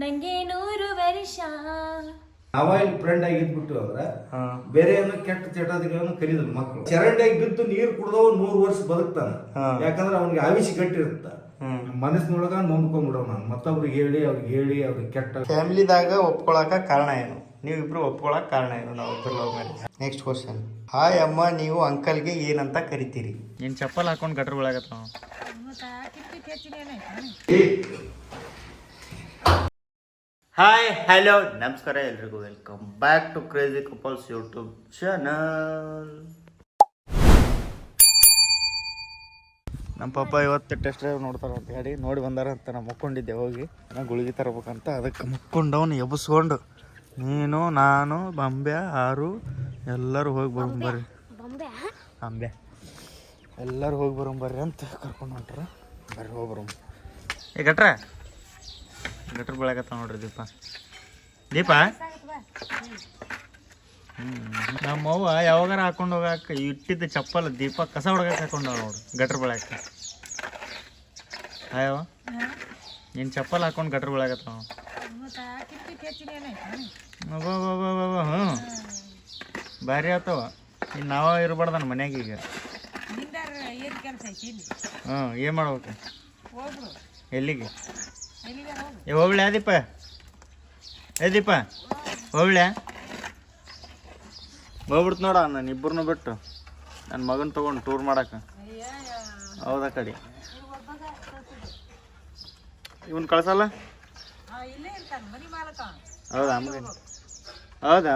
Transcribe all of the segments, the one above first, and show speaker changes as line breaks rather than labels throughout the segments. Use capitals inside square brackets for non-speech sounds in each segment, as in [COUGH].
ನಂಗೆ ನೂರು ವರ್ಷ.
ನಾವ ಇಲ್ಲಿ ಫ್ರೆಂಡ್ ಆಗಿ ಇದ್ಬಿಟ್ಟು ಅಂದ್ರೆ ಬೇರೆ ಏನೋ ಕೆಟ್ಟ ಚಟಾದಿಗಳನ್ನು ಕಲಿದ್ರು ಮಕ್ಕಳು ಚರಂಡಿಯಾಗಿ ಬಿದ್ದು ನೀರು ಕುಡ್ದವ ನೂರು ವರ್ಷ ಬದುಕ್ತಾನ. ಯಾಕಂದ್ರೆ ಅವ್ನಿಗೆ ಆವಿಷಿ
ಕಟ್ಟಿರುತ್ತ
ಮನಸ್ಸಿನೊಳಗ ನೊಂದ್ಕೊಂಡ್ಬಿಡವ ನಾನು. ಮತ್ತೊಬ್ರಿಗೆ ಹೇಳಿ ಅವ್ರಿಗೆ ಹೇಳಿ ಅವ್ರಿಗೆ ಕೆಟ್ಟ
ಫ್ಯಾಮಿಲಿದಾಗ ಒಪ್ಕೊಳಕ ಕಾರಣ ಏನು? ನೀವಿಬ್ರು ಒಪ್ಕೊಳಕ್ ಕಾರಣ ಏನು ನಾವು ಇಬ್ಬರು love marriage next question hi ಅಮ್ಮ ನೀವು ಅಂಕಲ್ಗೆ ಏನಂತ ಕರಿತೀರಿ? ನೀನ್ ಚಪ್ಪಲ್ ಹಾಕೊಂಡ್ ಗಟ್ರ ಒಳಗತ್ತ ಹಾಯ್ ಹಲೋ ನಮಸ್ಕಾರ ಎಲ್ರಿಗೂ. Welcome back to crazy couples YouTube channel ನಮ್ಮ ಪಾಪ ಇವತ್ತು ಟೆಸ್ಟ್ ಡ್ರೈವ್ ನೋಡ್ತಾರ ಅಂತ ಹೇಳಿ ನೋಡಿ ಬಂದಾರ ಅಂತ ನಾ ಮುಕ್ಕೊಂಡಿದ್ದೆ. ಹೋಗಿ ನಾ ಗುಳಿಗೆ ತರಬೇಕಂತ ಅದಕ್ಕೆ ಮುಕ್ಕೊಂಡವನು ಎಬ್ಬಿಸ್ಕೊಂಡು ನೀನು ನಾನು ಬಂಬೆ ಆರು ಎಲ್ಲರೂ ಹೋಗಿ ಬರೋಂಬರ್ರಿ ಅಂಬೆ ಎಲ್ಲರೂ ಹೋಗಿ ಬರೋಂಬರ್ರಿ ಅಂತ ಕರ್ಕೊಂಡು ಹೊಂಟ್ರ. ಬರ್ರಿ ಹೋಗಿ ಬರೋಣ. ಏ ಗಟ್ರ ಬೆಳಗತ್ತ ನೋಡ್ರಿ ದೀಪ. ದೀಪ? ನಮ್ಮವ್ವ ಯಾವಾಗಾರ ಹಾಕೊಂಡು ಹೋಗಾಕ ಇಟ್ಟಿದ್ದ ಚಪ್ಪಲ್ ದೀಪ ಕಸ ಹೊಡ್ಗಕ್ಕೆ ಹಾಕೊಂಡು ನೋಡು ಗಟ್ರ ಬೆಳಕ ಅಯ್ಯವ ನೀನು ಚಪ್ಪಲ್ ಹಾಕೊಂಡು ಗಟ್ರ ಬೆಳಗತ್ತ ಹ್ಞೂ ಭಾರಿ ಆತವ ಇನ್ನು ನಾವ ಇರ್ಬಾರ್ದ ಮನ್ಯಾಗ ಈಗ. ಹ್ಞೂ ಏನು ಮಾಡ್ಬೇಕು? ಎಲ್ಲಿಗೆ? ಏ ಹೋಗ್ಳ್ಯಾ ದೀಪ ಏ ದೀಪ ಹೋಗ್ಳ್ಯಾ ಹೋಗ್ಬಿಡ್ತು ನೋಡ ನಾನು ಇಬ್ಬರನ್ನೂ ಬಿಟ್ಟು ನನ್ನ ಮಗನ ತೊಗೊಂಡು ಟೂರ್ ಮಾಡಕ್ಕೆ ಹೌದಾ ಕಡೆ ಇವನ್ ಕಳ್ಸಲ್ಲ ಹೌದಾ ಹೌದಾ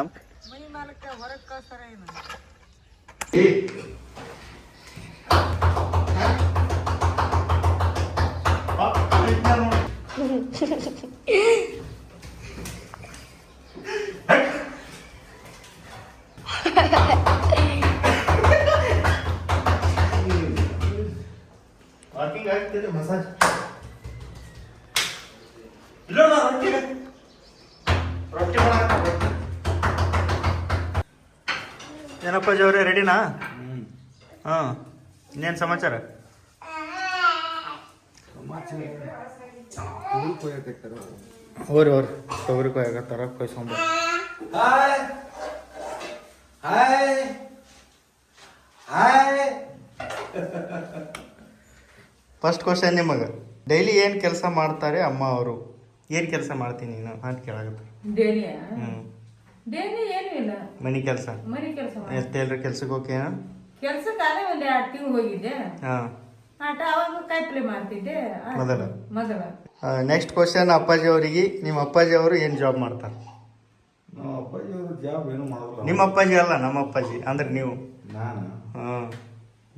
ವಾಕಿಂಗ್ ಆಗ್ತಿದೆ ಮಸಾಜ್ ಇಲ್ಲ ರೊಟ್ಟಿ ರೊಟ್ಟಿ ಮಾಡಾಕ ಏನಪ್ಪ ಜವ್ರೆ ರೆಡಿನಾ ಹಾಂ ಇನ್ನೇನು ಸಮಾಚಾರ? ಹೋರಿ ಹೋರಿ. ತೊಗರಿ ಕೊಯ್ಯಾಕತ್ತಾರ. ಕೊಯ್ಸ್ಕೊಂಬ
hi. Hi. Hi.
First question ನಿಮಗೆ. ಡೈಲಿ ಏನು ಕೆಲಸ ಮಾಡ್ತಾರೆ ಅಮ್ಮ ಅವರು? ಏನು ಕೆಲಸ ಮಾಡ್ತೀನಿ ನೀನು ಅಂತ ಕೇಳಾಗತ್ತೆ
ಮನಿ
ಹ್ಞೂ
ಡೈಲಿ ಏನು ಇಲ್ಲ.
ಮನೆ ಕೆಲಸ?
ಮನೆ ಕೆಲಸ ಎಷ್ಟು
ಎಷ್ಟೇಳ್ರಿ ಕೆಲ್ಸಕ್ಕೆ ಹೋಗಿ
ಕೆಲ್ಸಕ್ಕೆ ಒಂದು ಎರಡು ತಿಂಗಳು ಹೋಗಿದ್ದೆ.
ಹಾಂ.
ಆಟ ಅವಾಗ ಕಾಯಿಪಲ್ಲೆ ಮಾಡ್ತಿದ್ದೆ.
ಮೊದಲ?
ಮೊದಲ.
ನೆಕ್ಸ್ಟ್ ಕ್ವಶನ್ ಅಪ್ಪಾಜಿ ಅವರಿಗೆ. ನಿಮ್ಮ ಅಪ್ಪಾಜಿ ಅವರು ಏನು ಜಾಬ್ ಮಾಡ್ತಾರೆ?
ನಮ್ಮ ಅಪ್ಪಾಜಿ ಅವರು ಜಾಬ್ ಏನು ಮಾಡೋಲ್ಲ.
ನಿಮ್ಮ ಅಪ್ಪಾಜಿ ಅಲ್ಲ ನಮ್ಮ ಅಪ್ಪಾಜಿ. ಅಂದ್ರೆ ನೀವು?
ನಾನು?
ಹಾಂ.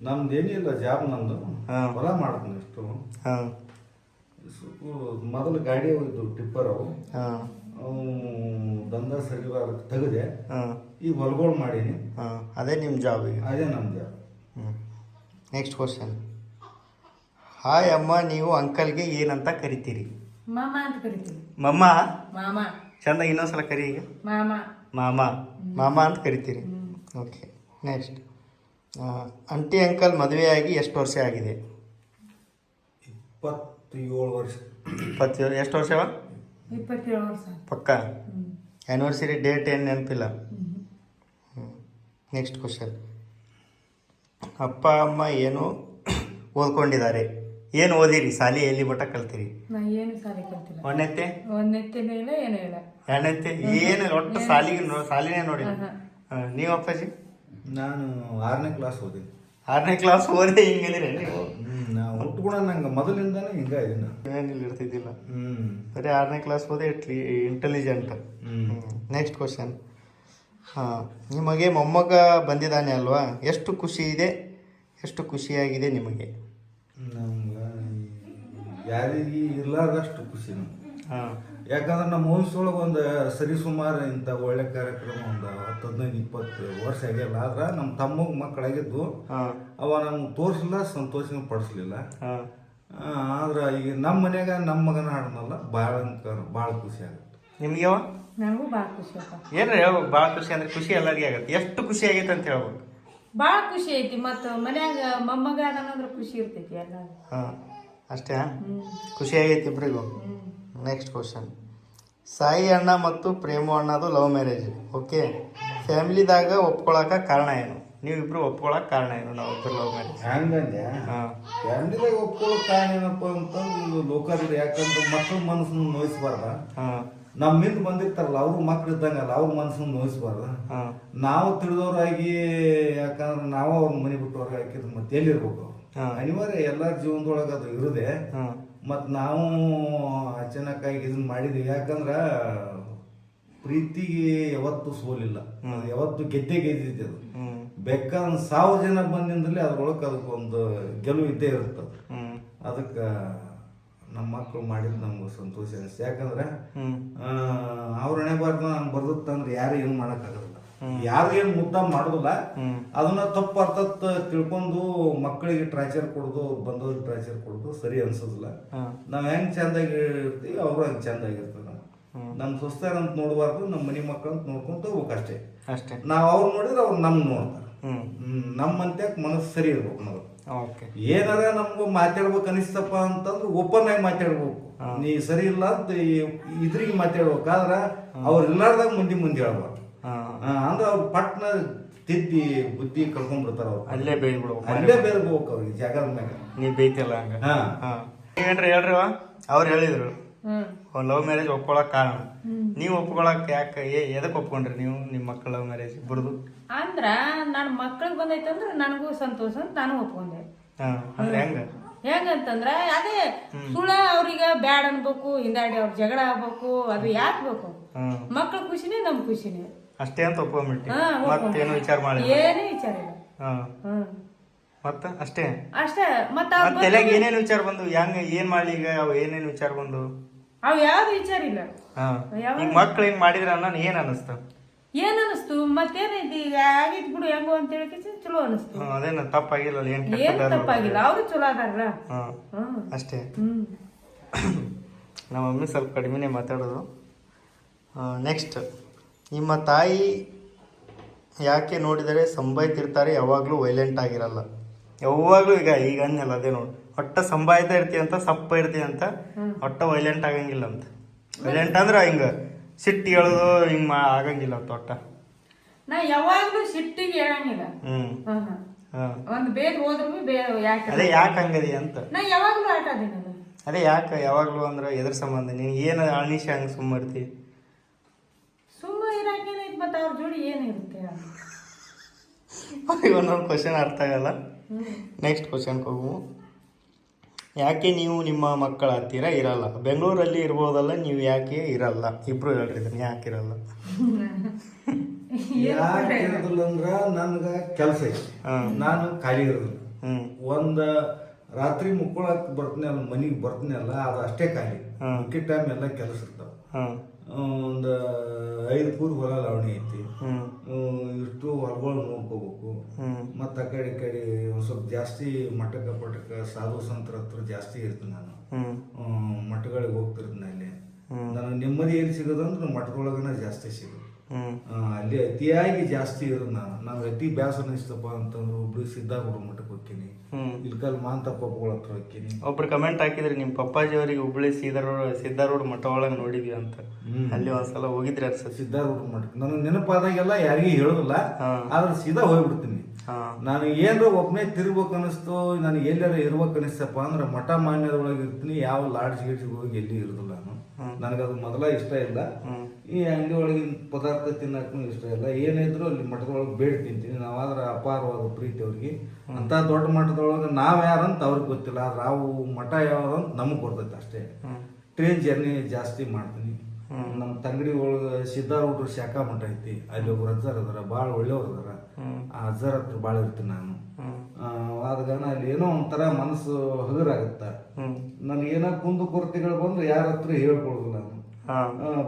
ನಮ್ದು ಏನಿಲ್ಲ ಜಾಬ್ ನಂದು.
ಹಾ.
ಹೊಲ ಮಾಡ್ತೀನಿ ಇಷ್ಟು
ಹಾಂ.
ಮೊದಲು ಗಾಡಿ ಹೋಗಿದ್ದು ಟಿಪ್ಪರ್ ಅವು.
ಹಾಂ.
ದಂಧ ಸರಿ ತೆಗೆದೆ.
ಹಾಂ.
ಈ ಹೊಲಗಳು ಮಾಡೀನಿ.
ಹಾಂ. ಅದೇ ನಿಮ್ಮ ಜಾಬ್ ಈಗ.
ಅದೇ ನಮ್ಮ ಜಾಬ್
ಹ್ಞೂ ನೆಕ್ಸ್ಟ್ ಕ್ವಶನ್ ಹಾಯ್ ಅಮ್ಮ ನೀವು ಅಂಕಲ್ಗೆ ಏನಂತ ಕರಿತೀರಿ?
ಮಾಮ ಅಂತ ಕರಿತೀವಿ.
ಮಮ್ಮ
ಮಾಮ.
ಚಂದ ಇನ್ನೊಂದ್ಸಲ ಕರಿ ಈಗ.
ಮಾಮ.
ಮಾಮ. ಮಾಮ ಅಂತ ಕರಿತೀರಿ? ಓಕೆ ನೆಕ್ಸ್ಟ್ ಅಂಟಿ ಅಂಕಲ್ ಮದುವೆಯಾಗಿ ಎಷ್ಟು ವರ್ಷ ಆಗಿದೆ?
ಇಪ್ಪತ್ತೇಳು ವರ್ಷ.
ಇಪ್ಪತ್ತು ಎಷ್ಟು ವರ್ಷವ?
ಇಪ್ಪತ್ತೇಳು ವರ್ಷ.
ಪಕ್ಕ? ಆ್ಯನಿವರ್ಸರಿ ಡೇಟ್ ಏನು ನೆನಪಿಲ್ಲ? ನೆಕ್ಸ್ಟ್ ಕ್ವಶನ್ ಅಪ್ಪ ಅಮ್ಮ ಏನು ಓದ್ಕೊಂಡಿದ್ದಾರೆ? ಏನು ಓದಿರಿ? ಸಾಲಿ ಎಲ್ಲಿ ಮಟ್ಟ ಕಲ್ತಿರಿ?
ನಾ ಏನು ಸಾಲಿ ಕಲ್ತಿಲ್ಲ.
ಒಂದೆತ್ತೆ?
ಇಲ್ಲ ಏನೂ ಇಲ್ಲ.
ಎರಡನೆತ್ತೆ? ಏನು ಒಟ್ಟು ಸಾಲಿಗೆ ನೋ ಸಾಲಿನೇ ನೋಡಿ. ನೀವು ಅಪ್ಪಾಜಿ?
ನಾನು ಆರನೇ ಕ್ಲಾಸ್ ಓದಿ
ಆರನೇ ಕ್ಲಾಸ್ ಓದಿ ಹಿಂಗಿದ್ದೀರಿ ನೀವು
ಹ್ಮ್ ಕೂಡ ನಂಗೆ ಮೊದಲಿಂದಾನೇ ಹಿಂಗ ಇದೀನಿ
ಏನಿಲ್ಲ ಇರ್ತಿದ್ದಿಲ್ಲ.
ಹ್ಮ್.
ಬರೀ ಆರನೇ ಕ್ಲಾಸ್ ಓದಿ ಇಂಟೆಲಿಜೆಂಟ್
ಹ್ಮ್.
ನೆಕ್ಸ್ಟ್ ಕ್ವಶನ್ ಹಾಂ ನಿಮಗೆ ಮೊಮ್ಮಗ ಬಂದಿದ್ದಾನೆ ಅಲ್ವಾ? ಎಷ್ಟು ಖುಷಿ ಇದೆ? ಎಷ್ಟು ಖುಷಿಯಾಗಿದೆ ನಿಮಗೆ?
ನಮ್ಗೆ ಯಾರಿಗೆ ಇರ್ಲಾರ್ದಷ್ಟು ಖುಷಿ ನಮ್ಗೆ.
ಹಾಂ.
ಯಾಕಂದ್ರೆ ನಮ್ಮ ವಯಸ್ಸೊಳಗೆ ಒಂದು ಸರಿ ಸುಮಾರು ಇಂಥ ಒಳ್ಳೆ ಕಾರ್ಯಕ್ರಮ ಒಂದು ಹತ್ತು ಹದಿನೈದು ಇಪ್ಪತ್ತು ವರ್ಷ ಆಗ್ಯಲ್ಲ ಆದ್ರೆ ನಮ್ಮ ತಮ್ಮಗ ಮಕ್ಕಳಾಗಿದ್ದು
ಹಾಂ.
ಅವ ನಮ್ಗೆ ತೋರಿಸಲಿಲ್ಲ ಸಂತೋಷ ಪಡಿಸ್ಲಿಲ್ಲ.
ಹಾಂ.
ಆದ್ರೆ ಈಗ ನಮ್ಮ ಮನ್ಯಾಗ ನಮ್ಮ ಮಗನ ಹಾಡನಲ್ಲ ಭಾಳ ಭಾಳ ಖುಷಿ ಆಗುತ್ತೆ.
ನಿಮಗೆ ಯಾವ
ನನಗೂ ಭಾಳ ಖುಷಿ ಆಯ್ತು.
ಏನ್ರಿ ಭಾಳ ಖುಷಿ ಅಂದ್ರೆ ಖುಷಿ ಎಲ್ಲರಿಗೆ ಆಗುತ್ತೆ. ಎಷ್ಟು ಖುಷಿ ಆಗೈತೆ ಅಂತ ಹೇಳ್ಬೇಕು.
ಭಾಳ ಖುಷಿ ಐತಿ ಮತ್ತು ಮನ್ಯಾಗ ಮೊಮ್ಮಗ ಖುಷಿ ಇರ್ತೈತಿ ಎಲ್ಲ
ಹಾಂ. ಅಷ್ಟೇ?
ಹ್ಮ್
ಖುಷಿ ಆಗೈತೆ ಇಬ್ರಿಗೂ. ನೆಕ್ಸ್ಟ್ ಕ್ವಶನ್ ಸಾಯಿ ಅಣ್ಣ ಮತ್ತು ಪ್ರೇಮು ಅಣ್ಣದು ಲವ್ ಮ್ಯಾರೇಜ್ ಓಕೆ ಫ್ಯಾಮಿಲಿದಾಗ ಒಪ್ಕೊಳಕ ಕಾರಣ ಏನು? ನೀವು ನೀವಿಬ್ರು ಒಪ್ಕೊಳಕ್ ಕಾರಣ ಏನು ನಾವು ಇಬ್ಬರು ಲವ್ ಮ್ಯಾರೇಜ್
ಹಂಗಂದೆ? ಫ್ಯಾಮಿಲಿದಾಗ ಕಾರಣ ಏನಪ್ಪ ಅಂತಂದ್ರೆ ಲೋಕಲ್ ಯಾಕಂದ್ರೆ ಮಕ್ಕಳ ಮನಸ್ಸನ್ನು ನೋಯಿಸ್ಬಾರ್ದ.
ಹಾಂ.
ನಮ್ಮಿಂದ ಬಂದಿರ್ತಾರಲ್ಲ ಅವ್ರ ಮಕ್ಳು ಇದ್ದಂಗಲ್ಲ ಅವ್ರ ಮನಸ್ಸನ್ನು ನೋಯಿಸ್ಬಾರ್ದ.
ಹಾಂ.
ನಾವು ತಿಳಿದವ್ರಾಗಿ ಯಾಕಂದ್ರೆ ನಾವು ಅವ್ರ ಮನೆ ಬಿಟ್ಟು ಹಾಕಿದ್ರೆ ಮತ್ತೆ ಎಲ್ಲಿರ್ಬೇಕು. ಅನಿವಾರ್ಯ ಎಲ್ಲರ ಜೀವನದೊಳಗ ಅದು ಇರುದೆ. ಮತ್ತು ನಾವು ಅಚಾನಕ್ಕಾಗಿ ಇದನ್ನ ಮಾಡಿದ್ವಿ. ಯಾಕಂದ್ರೆ ಪ್ರೀತಿಗೆ ಯಾವತ್ತು ಸೋಲಿಲ್ಲ. ಯಾವತ್ತು ಗೆದ್ದೆ ಗೆದ್ದಿದ್ದೆ ಅದು.
ಹ್ಞೂ
ಬೇಕಾದ್ರೆ ಸಾವಿರ ಜನ ಬಂದಿಂದಲೇ ಅದ್ರೊಳಗೆ ಅದಕ್ಕೊಂದು ಗೆಲುವು ಇದ್ದೇ ಇರ್ತದೆ.
ಹ್ಞೂ
ಅದಕ್ಕೆ ನಮ್ಮ ಮಕ್ಕಳು ಮಾಡಿದ್ದು ನಮ್ಗೆ ಸಂತೋಷ ಅನಿಸ್ತು. ಯಾಕಂದ್ರೆ ಅವ್ರ ಹಣೆ ಬಾರ್ದು ನಾನು ಬರ್ದತ್ತಂದ್ರೆ ಯಾರು ಏನು ಮಾಡೋಕ್ಕಾಗಲ್ಲ ಯಾರು ಏನ್ ಮುದ್ದ ಮಾಡುದಿಲ್ಲ ಅದನ್ನ ತಪ್ಪು ಅರ್ಥ ತಿಳ್ಕೊಂಡು ಮಕ್ಕಳಿಗೆ ಟ್ರಾಚರ್ ಕೊಡುದು ಬಂದವ್ರಿಗೆ ಟ್ರಾಚರ್ ಕೊಡುದು ಸರಿ ಅನ್ಸೋದಿಲ್ಲ. ನಾವ್ ಹೆಂಗ್ ಚಂದಾಗಿ ಇರ್ತೀವಿ ಅವರು ಹಂಗ್ ಚಂದಾಗಿ ಇರ್ತಾರೆ ನಮ್ಮ ಸೊಸ್ತಾರ ಅಂತ ನೋಡಬಾರ್ದು ನಮ್ಮ ಮನೆ ಮಕ್ಕಳಂತ ನೋಡ್ಕೊಂತ ಹೋಗ್ಬೇಕು ಅಷ್ಟೇ.
ಅಷ್ಟೇ.
ನಾವು ಅವ್ರು ನೋಡಿದ್ರೆ ಅವ್ರು ನಮ್ ನೋಡ್ತಾರೆ. ನಮ್ಮಂತ್ಯಾಕ್ ಮನಸ್ಸು ಸರಿ ಇರ್ಬೇಕು ನಾವು ಏನಾರ ನಮ್ಗೆ ಮಾತಾಡ್ಬೇಕು ಅನಿಸ್ತಪ್ಪ ಅಂತಂದ್ರೆ ಓಪನ್ ಆಗಿ ಮಾತಾಡ್ಬೇಕು. ನೀ ಸರಿ ಇಲ್ಲ ಅಂತ ಇದ್ರಿಗೆ ಮಾತಾಡ್ಬೇಕು ಆದ್ರೆ ಅವ್ರು ಇಲ್ಲಾರ್ದಾಗ ಮುಂದೆ ಮುಂದೆ ಹೇಳ್ಬಾರ್ದು. ಅಂದ್ರೆ ಅವ್ರು ಪಟ್ನ ತಿದ್ದಿ ಬುದ್ಧಿ ಕಳ್ಕೊಂಡ್ಬಿಡ್ತಾರ ಅವ್ರು.
ಅಲ್ಲೇ ಬೇಯ್ಬಿಡ್ಬೇಕು
ಅಲ್ಲೇ ಬೇರ್ಬೇಕು ಅವ್ರಿಗೆ ಜಾಗದ ಮ್ಯಾಗ.
ನೀ ಬೇಯ್ತಿಲ್ಲ ಹಂಗ. ಏನ್ರಿ ಹೇಳ್ರಿ ಅವ್ರು ಹೇಳಿದ್ರು. ಲವ್ ಮ್ಯಾರೇಜ್ ಒಪ್ಕೊಳಕ್ ಕಾರಣ. ನೀವು ಒಪ್ಕೊಳಕ್ ಯಾಕೆ ಏ ಎದಕ್ಕೆ ಒಪ್ಕೊಂಡ್ರಿ ನೀವು ನಿಮ್ಮ ಮಕ್ಕಳ ಲವ್ ಮ್ಯಾರೇಜ್ ಇಬ್ಬರದು
ಅಂದ್ರ ನನ್ನ ಮಕ್ಳಿಗೆ ಬಂದೈತೆ ಅಂದ್ರೆ ನನಗೂ ಸಂತೋಷ ಅಂತ ನಾನು ಒಪ್ಕೊಂಡೆ.
ಹಾಂ ಅಂದ್ರೆ ಹೆಂಗ?
ಹೆಂಗಂತಂದ್ರ ಅದೇ ಸುಳ ಅವ್ರಿಗೆ ಬ್ಯಾಡ್ ಅನ್ಬೇಕು ಹಿಂದಾಡಿ ಅವ್ರ ಜಗಳ ಆಗ್ಬೇಕು ಅದು ಯಾಕೆ ಬೇಕು? ಮಕ್ಳ ಖುಷಿನೇ ನಮ್ ಖುಷಿನೇ.
ಅಷ್ಟೇ ಅಂತ ಒಪ್ಕೊಂಡ್ಬಿಟ್ಟು
ಹಾ, ಒಪ್ಕೊಂಡೆ.
ಮತ್ತೇನು ವಿಚಾರ ಮಾಡಿ
ಏನೇ ವಿಚಾರ ಇಲ್ಲ.
ಹಾಂ.
ಹ್ಮ್.
ಮತ್ತ? ಅಷ್ಟೇ?
ಅಷ್ಟೇ. ಮತ್ತ
ಮತ್ ತಲೆಗೆ ಏನೇನು ವಿಚಾರ ಬಂದು? ಹೆಂಗ ಏನ್ ಮಾಡ್ಲಿ ಈಗ? ಅವ್ ಏನೇನು ವಿಚಾರ ಬಂದು?
ಅವ್ ಯಾವ್ದು ವಿಚಾರ ಇಲ್ಲ.
ಹಾ.
ಯಾವ-
ಈಗ ಮಕ್ಳು ಹಿಂಗ್ ಮಾಡಿದ್ರ ನಾನು ಏನ್ ಅನಸ್ತ
ಏನ್ ಅನಿಸ್ತು ಮತ್ತೇನೈತಿ? ಈಗ ಆಗಿದ್ ಬಿಡು ಹೆಂಗೋ ಅಂತ ಹೇಳಿ ಚಲೋ ಅನಸ್ತು
ಹ್ಮ್, ಅದೇನ ತಪ್ಪಾಗಿಲ್ಲ ಏನ್
ಏನ್
ಕೆಟ್ಟದ
ತಪ್ಪಾಗಿಲ್ಲ. ಅವ್ರು ಚಲೋ ಅದಾರಲ್ಲ.
ಹಾ.
ಹ್ಮ್
ಅಷ್ಟೇ.
ಹ್ಮ್. [COUGHS]
ನಮ್ಮ ಮಮ್ಮಿ ಸ್ವಲ್ಪ ಕಡಿಮೆನೇ ಮಾತಾಡೋದು. ನೆಕ್ಸ್ಟ್ ನಿಮ್ಮ ತಾಯಿ ಯಾಕೆ ನೋಡಿದರೆ ಸಂಬಾಯ್ತಿರ್ತಾರೆ ಯಾವಾಗಲೂ ವೈಲೆಂಟ್ ಆಗಿರಲ್ಲ. ಯಾವಾಗಲೂ ಈಗ ಈಗ ಅನ್ನಲ್ಲ ಅದೇ ನೋಡಿ. ಒಟ್ಟ ಸಂಭಾಯ್ತಾ ಇರ್ತೀಯ ಅಂತ ಸಪ್ಪ ಇರ್ತೀಯ ಅಂತ ಒಟ್ಟ ವೈಲೆಂಟ್ ಆಗಂಗಿಲ್ಲ ಅಂತ. ವೈಲೆಂಟ್ ಅಂದ್ರೆ ಹಿಂಗ ಸಿಟ್ಟು ಹೇಳೋದು ಹಿಂಗ್ ಮಾ ಆಗಂಗಿಲ್ಲ ಅಂತ ಒಟ್ಟ
ನಾ ಯಾವಾಗಲೂ ಸಿಟ್ಟಿಗೆ ಹೇಳಂಗಿಲ್ಲ.
ಹ್ಮ್.
ಒಂದು ಬೇಗ ಹೋದ್ರು ಬೇ ಯಾಕೆ?
ಅದೇ ಯಾಕೆ ಹಂಗದಿ ಅಂತ.
ನಾ ಯಾವಾಗಲೂ ಆಟ
ಅದೇ ಯಾಕೆ ಯಾವಾಗಲೂ ಅಂದ್ರೆ ಎದ್ರ ಸಂಬಂಧ ನೀನು ಏನು ಅಣಿಸಿ ಹಂಗೆ
ಸುಮ್ಮ ಇರಾಕೇನೈತಿ ಮತ್ತೆ ಅವ್ರ ಜೋಡಿ ಏನಿರುತ್ತೆ
ಅವ್ರಿಗೆ ಒಂದೊಂದು ಕ್ವಶನ್ ಅರ್ಥ ಆಗಲ್ಲ. ನೆಕ್ಸ್ಟ್ ಕ್ವಶನ್ಗೆ ಹೋಗು ಯಾಕೆ ನೀವು ನಿಮ್ಮ ಮಕ್ಕಳ ಹತ್ತಿರ ಇರಲ್ಲ? ಬೆಂಗಳೂರಲ್ಲಿ ಇರ್ಬೋದಲ್ಲ ನೀವು ಯಾಕೆ ಇರಲ್ಲ? ಇಬ್ರು ಹೇಳ್ರಿ ಇದನ್ನ ಯಾಕೆ ಇರಲ್ಲ? [LAUGHS]
ಯಾಕೆ ಇರೋದಿಲ್ಲ ಅಂದ್ರ ನನ್ಗ ಕೆಲಸ ಐತಿ.
ಹಾಂ.
ನಾನು ಖಾಲಿ ಇರೋದು.
ಹ್ಞೂ
ಒಂದ ರಾತ್ರಿ ಮುಕ್ಕೊಳಕ್ ಬರ್ತೀನಿ ಅಲ್ಲ ಮನಿಗೆ ಬರ್ತೀನಿ ಅಲ್ಲ ಅದು ಅಷ್ಟೇ ಖಾಲಿ. ಮಿಕ್ಕಿ ಟೈಮ್ ಎಲ್ಲ ಕೆಲಸ ಇರ್ತಾವ.
ಹಾಂ
ಒಂದು ಐದು ಪೂರ್ ಹೊಲ ಲಾವಣಿ ಐತಿ. ಇಷ್ಟು ಹೊಲಗಳು ನೋಡ್ಕೋಬೇಕು. ಮತ್ತು ಆ ಕಡೆ ಈ ಕಡೆ ಒಂದು ಸ್ವಲ್ಪ ಜಾಸ್ತಿ ಮಠಕ್ಕೆ ಪಟಕ ಸಾಧು ಸಂತರ ಹತ್ರ ಜಾಸ್ತಿ ಇರ್ತೀನಿ ನಾನು. ಮಠಗಳಿಗೆ ಹೋಗ್ತಿರ್ತೀನಿ ಅಲ್ಲಿ. ನನಗೆ ನೆಮ್ಮದಿ ಏನು ಸಿಗೋದಂದ್ರೆ ಮಠದೊಳಗನ ಜಾಸ್ತಿ ಸಿಗೋದು. ಅಲ್ಲಿ ಅತಿಯಾಗಿ ಜಾಸ್ತಿ ಇರೋದ್ ನಾನು ನಾವು ಅತಿ ಬ್ಯಾಸನ ಅನಿಸ್ತಪ್ಪ ಅಂತಂದ್ರೆ ಒಬ್ರು ಸಿದ್ದಾಗುಡು ಮಠಕ್ಕೆ ಹೋಗ್ತೀನಿ. ಇಲ್ಕಲ್ ಮಾಂತಪ್ಪ ಹತ್ರ ಹೋಗ್ತೀನಿ.
ಒಬ್ರು ಕಮೆಂಟ್ ಹಾಕಿದ್ರಿ ನಿಮ್ಮ ಪಪ್ಪಾಜಿ ಅವರಿಗೆ ಹುಬ್ಳಿ ಸೀದಾರೋಡ್ ಸಿದ್ಧಾರೂಢ ಮಠ ಒಳಗೆ ನೋಡಿದ್ವಿ ಅಂತ. ಅಲ್ಲಿ ಒಂದ್ಸಲ ಹೋಗಿದ್ರಿ ಅನ್ಸ
ಸಿದ್ದಾಗುಡು ಮಠಕ್ಕೆ ನನಗೆ ನೆನಪಾದಾಗೆಲ್ಲ ಯಾರಿಗೂ ಹೇಳೋದಿಲ್ಲ. ಆದ್ರೆ ಸೀದಾ ಹೋಗ್ಬಿಡ್ತೀನಿ. ನಾನು ಏನಾರ ಒಬ್ಬನೇ ತಿರ್ಬೇಕು ಅನಿಸ್ತು ನನಗೆ ಎಲ್ಲಾರ ಇರ್ಬೇಕು ಅನಿಸ್ತಪ್ಪ ಅಂದ್ರೆ ಮಠ ಮಾನ್ಯದೊಳಗೆ ಇರ್ತೀನಿ ಯಾವ ಲಾಡ್ಜ್ ಗೀಡ್ಜ್ಗೆ ಹೋಗಿ ಎಲ್ಲಿ ಇರೋದಿಲ್ಲ ನಾನು. ನನಗದು ಮೊದಲ ಇಷ್ಟ ಇಲ್ಲ. ಈ ಅಂಗಡಿ ಒಳಗಿನ ಪದಾರ್ಥ ತಿನ್ನಕ್ಕೂ ಇಷ್ಟ ಇಲ್ಲ. ಏನಿದ್ರು ಅಲ್ಲಿ ಮಠದೊಳಗೆ ಬೇಡ ತಿಂತೀನಿ. ನಾವಾದ್ರೆ ಅಪಾರವಾದ ಪ್ರೀತಿ ಅವ್ರಿಗೆ. ಅಂತ ದೊಡ್ಡ ಮಠದೊಳಗೆ ನಾವು ಯಾರಂತ ಅವ್ರಿಗೆ ಗೊತ್ತಿಲ್ಲ. ನಾವು ಮಠ ಯಾವ್ದು ಅಂತ ನಮಗೆ ಗೊತ್ತೈತೆ ಅಷ್ಟೇ. ಟ್ರೈನ್ ಜರ್ನಿ ಜಾಸ್ತಿ ಮಾಡ್ತೀನಿ. ನಮ್ಮ ತಂಗಡಿ ಒಳಗೆ ಸಿದ್ಧಾರೂಢರು ಶಾಖಾ ಮಠ ಐತಿ. ಅಲ್ಲಿ ಒಬ್ರು ಅಜ್ಜಾರ್ ಅದಾರ. ಭಾಳ ಒಳ್ಳೆಯವ್ರು ಅದಾರ. ಆ ಅಜ್ಜಾರ್ ಹತ್ರ ಭಾಳ ಇರ್ತೀನಿ ನಾನು. ಆದಾಗ ಅಲ್ಲಿ ಏನೋ ಒಂಥರ ಮನಸ್ಸು ಹಗುರಾಗುತ್ತೆ.
ನನ್ಗೆ
ಏನೋ ಕುಂದು ಕೊರತೆಗಳು ಬಂದ್ರೆ ಯಾರ ಹತ್ರ ಹೇಳ್ಕೊಳ್ದು ನಾನು?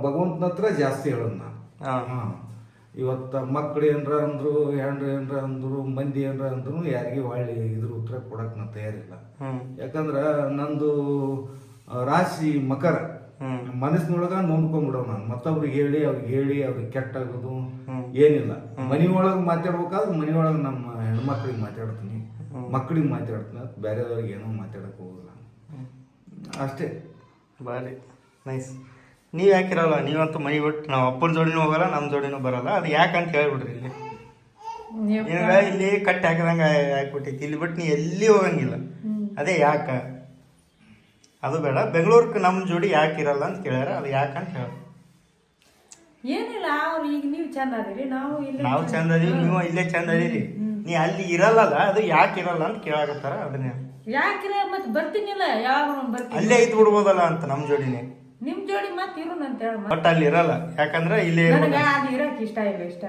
ಭಗವಂತನ ಹತ್ರ ಜಾಸ್ತಿ ಹೇಳೋದು ನಾನು. ಇವತ್ತ ಮಕ್ಳು ಏನರ ಅಂದ್ರು ಹೆಣ್ರು ಏನರ ಅಂದ್ರು ಮಂದಿ ಏನರ ಅಂದ್ರು ಯಾರಿಗೆ ಹೊಳ್ಳಿ ಇದ್ರ ಉತ್ತರ ಕೊಡಕ್ ನಾ ತಯಾರಿಲ್ಲ. ಯಾಕಂದ್ರ ನಂದು ರಾಶಿ ಮಕರ. ಮನಸ್ಸಿನೊಳಗ ನೋಡ್ಕೊಂಡ್ಬಿಡೋ ನಾನು. ಮತ್ತೊಬ್ರಿಗೆ ಹೇಳಿ ಅವ್ರಿಗೆ ಹೇಳಿ ಅವ್ರಿಗೆ ಕೆಟ್ಟಾಗೋದು. ಏನಿಲ್ಲ. ಮನೆಯೊಳಗೆ ಮಾತಾಡ್ಬೇಕಾದ್ರೆ ಮನೆಯೊಳಗೆ ನಮ್ಮ ಹೆಣ್ಮಕ್ಳಿಗೆ ಮಾತಾಡ್ತೀನಿ ಮಕ್ಳಿಗೆ ಮಾತಾಡ್ತೀನಿ ಬೇರೆದವ್ರಿಗೆ ಏನೋ ಮಾತಾಡಕ್ಕೆ ಹೋಗಲ್ಲ ಅಷ್ಟೇ.
ಬಾರಿ. ನೈಸ್. ನೀವ್ ಯಾಕಿರಲ್ಲ ನೀವಂತೂ ಮೈ ಬಿಟ್ಟು ನಾವು ಅಪ್ಪನ ಜೋಡಿನೂ ಹೋಗಲ್ಲ ನಮ್ಮ ಜೋಡಿನೂ ಬರಲ್ಲ. ಅದು ಯಾಕಂತ ಹೇಳ್ಬಿಡ್ರಿ ಇಲ್ಲಿ? ಇಲ್ಲಿ ಕಟ್ಟಿ ಹಾಕಿದಂಗೆ ಹಾಕ್ಬಿಟ್ಟೈತಿ ಇಲ್ಲಿ ಬಿಟ್ಟು ನೀ ಎಲ್ಲಿ ಹೋಗಂಗಿಲ್ಲ. ಅದೇ ಯಾಕ? ಅದು ಬೇಡ. ಬೆಂಗಳೂರಿಗೆ ನಮ್ಮ ಜೋಡಿ ಯಾಕೆ ಇರಲ್ಲ ಅಂತ ಕೇಳ್ಯಾರ. ಅದು ಯಾಕಂತ ಹೇಳ
ಏನಿಲ್ಲ ಅವ್ರು ಈಗ ನೀವು ಚಂದ ಅದೀರಿ ನಾವು ಇಲ್ಲಿ
ನಾವು ಚಂದ ಅದೀವಿ ನೀವು ಇಲ್ಲೇ ಚಂದ ಅದೀರಿ. ನೀ ಅಲ್ಲಿ ಇರಲ್ಲಲ್ಲ ಅದು ಯಾಕೆ ಇರಲ್ಲ ಅಂತ ಕೇಳಾಕತ್ತಾರ ಅದನ್ನೇ.
ಯಾಕಿರ ಮತ್ತೆ ಬರ್ತೀನಿಲ್ಲ ಯಾವಾಗ ಬರ್ತೀನಿ.
ಅಲ್ಲೇ ಇದ್ ಬಿಡ್ಬೋದಲ್ಲ ಅಂತ ನಮ್ಮ ಜೋಡಿನೇ.
ನಿಮ್ ಜೋಡಿ ಮತ್ತೆ ಇರು ಅಂತ ಹೇಳ
ಬಟ್ ಅಲ್ಲಿ ಇರಲ್ಲ ಯಾಕಂದ್ರೆ ಇಲ್ಲೇ
ನನಗೆ ಅಲ್ಲಿ ಇರಕ್ಕೆ ಇರಕ್ ಇಷ್ಟ ಇಲ್ಲ ಇಷ್ಟ.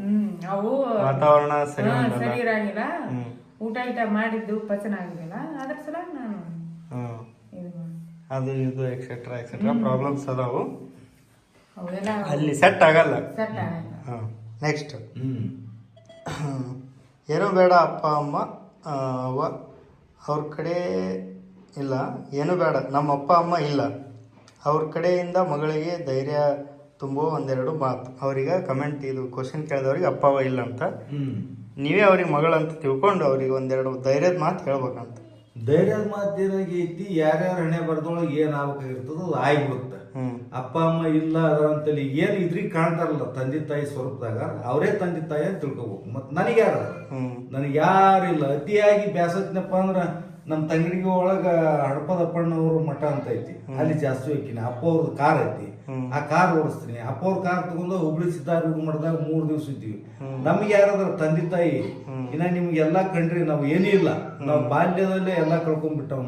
ಹ್ಮ್ ಅವು
ವಾತಾವರಣ ಸರಿ
ಸರಿ ಇರಂಗಿಲ್ಲ. ಊಟ ಗೀಟ ಮಾಡಿದ್ದು ಪಚನ ಆಗಿಲ್ಲ ಅದ್ರ ಸಲ ನಾನು
ಅದು ಇದು ಎಕ್ಸೆಟ್ರಾ ಎಕ್ಸೆಟ್ರಾ ಪ್ರಾಬ್ಲಮ್ಸ್ ಅದಾವು. ಅಲ್ಲಿ ಸೆಟ್ ಆಗಲ್ಲ.
ಹಾಂ
ನೆಕ್ಸ್ಟ್ ಏನೂ ಬೇಡ ಅಪ್ಪ ಅಮ್ಮ ಅವ ಅವ್ರ ಕಡೆ ಇಲ್ಲ. ಏನೂ ಬೇಡ. ನಮ್ಮ ಅಪ್ಪ ಅಮ್ಮ ಇಲ್ಲ. ಅವ್ರ ಕಡೆಯಿಂದ ಮಗಳಿಗೆ ಧೈರ್ಯ ತುಂಬೋ ಒಂದೆರಡು ಮಾತು. ಅವರಿಗೆ ಕಮೆಂಟ್ ಇದು ಕ್ವಶನ್ ಕೇಳಿದವ್ರಿಗೆ ಅಪ್ಪ ಅವ ಇಲ್ಲ ಅಂತ. ನೀವೇ ಅವ್ರಿಗೆ ಮಗಳಂತ ತಿಳ್ಕೊಂಡು ಅವ್ರಿಗೆ ಒಂದೆರಡು ಧೈರ್ಯದ ಮಾತು ಹೇಳ್ಬೇಕಂತ.
ಧೈರ್ಯದ ಮಾತು ಐತಿ ಯಾರ್ಯಾರು ಹಣೆ ಬರ್ದೊಳಗೆ ಏನಾಗಬೇಕಾಗಿರ್ತದೋ ಅದು ಆಗ್ಬಿಡುತ್ತೆ ಅಪ್ಪ ಅಮ್ಮ ಇಲ್ಲ ಅದ ಅಂತೇಳಿ ಏನು ಇದ್ರಿಗೆ ಕಾಣ್ತಾರಲ್ಲ ತಂದೆ ತಾಯಿ ಸ್ವರೂಪದಾಗ ಅವರೇ ತಂದೆ ತಾಯಿ ಅಂತ ತಿಳ್ಕೊಬೇಕು. ಮತ್ತೆ ನನಗೆ ಯಾರ? ನನಗೆ ಯಾರಿಲ್ಲ ಅತಿಯಾಗಿ ಬ್ಯಾಸತ್ನಪ್ಪ ಅಂದ್ರ ನಮ್ಮ ತಂಗಡಿಗೆ ಒಳಗ ಹಡಪದಪ್ಪಣ್ಣವ್ರ ಮಠ ಅಂತ ಐತಿ. ಅಲ್ಲಿ ಜಾಸ್ತಿ ಹೋಗ್ತೀನಿ. ಅಪ್ಪ ಅವ್ರದ್ದು ಕಾರ್ ಐತಿ. ಆ ಕಾರ್ ಓಡಿಸ್ತೀನಿ. ಅಪ್ಪ ಅವ್ರ ಕಾರ್ ತಗೊಂಡು ಹುಬ್ಳಿ ಸಿದ್ಧಾರೂಢ ಮಠದಾಗ ಮೂರ್ ದಿವಸ ಇದ್ದೀವಿ ನಮ್ಗೆ ಯಾರಾದ್ರ ತಂದೆ ತಾಯಿ ಇನ್ನ ನಿಮ್ಗೆ ಎಲ್ಲಾ ಕಂಡ್ರಿ ನಾವು ಏನೂ ಇಲ್ಲ. ನಾವು ಬಾಲ್ಯದಲ್ಲೇ ಎಲ್ಲಾ ಕಳ್ಕೊಂಡ್ಬಿಟ್ಟವ್